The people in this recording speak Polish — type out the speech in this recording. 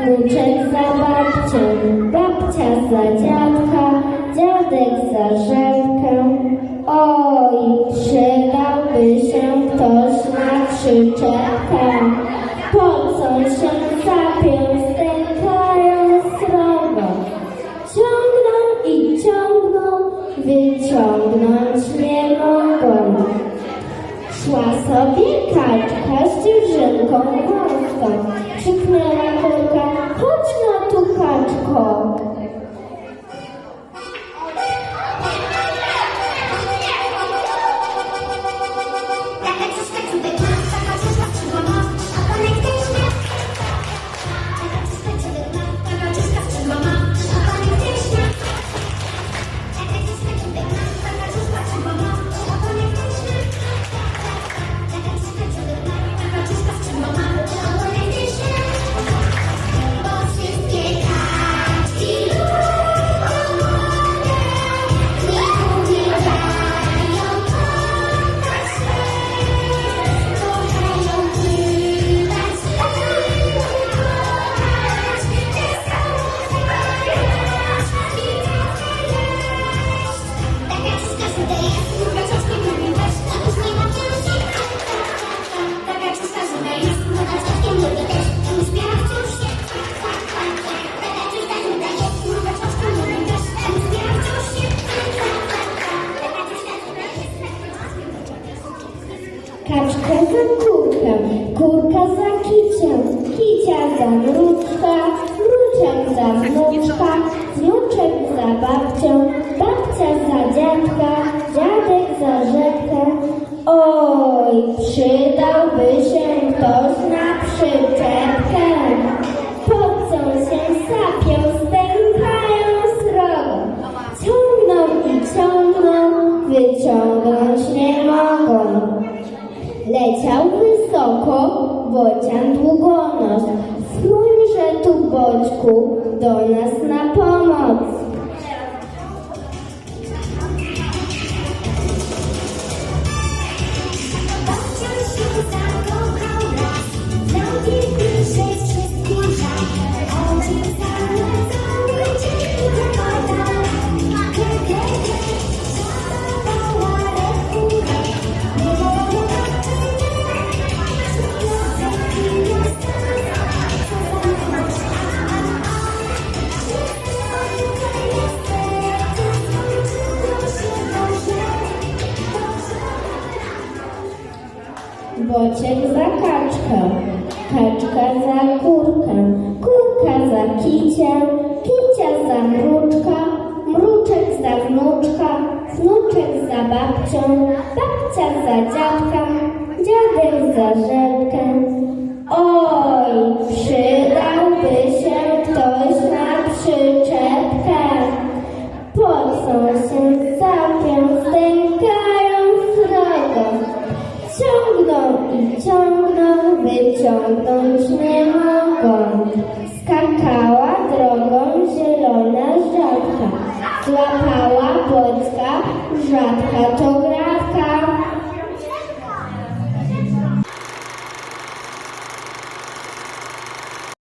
wnuczek za babcią, babcia za dziadka, dziadek za rzekę. Oj, przydałby się ktoś na przyczepę. Po co się sapią, stękają srogo. Ciągną i ciągną, wyciągnąć nie mogą. Szła sobie kaczka z dziewczynką Хоч на колка, хоч на Kaczka za kurkę, kurka za kicia, kicia za mruczka, mruczek za wnuczka, wnuczek za babcią, babcia za dziadka, dziadek za rzekę. Oj, przydałby wysoko, bocian długonos. Spójrze tu, boćku, do nas na pomoc. Bociek za kaczkę, kaczka za kurkę, kurka za kicię, kicia za mruczka, mruczek za wnuczka, wnuczek za babcią, babcia za dziadka, dziadek za rzekę. Oj, przydałby się ktoś na przyczepkę. Po co się Ciągną, wyciągnąć nie mogą. Skakała drogą zielona żabka. Złapała bocka, żabka to gra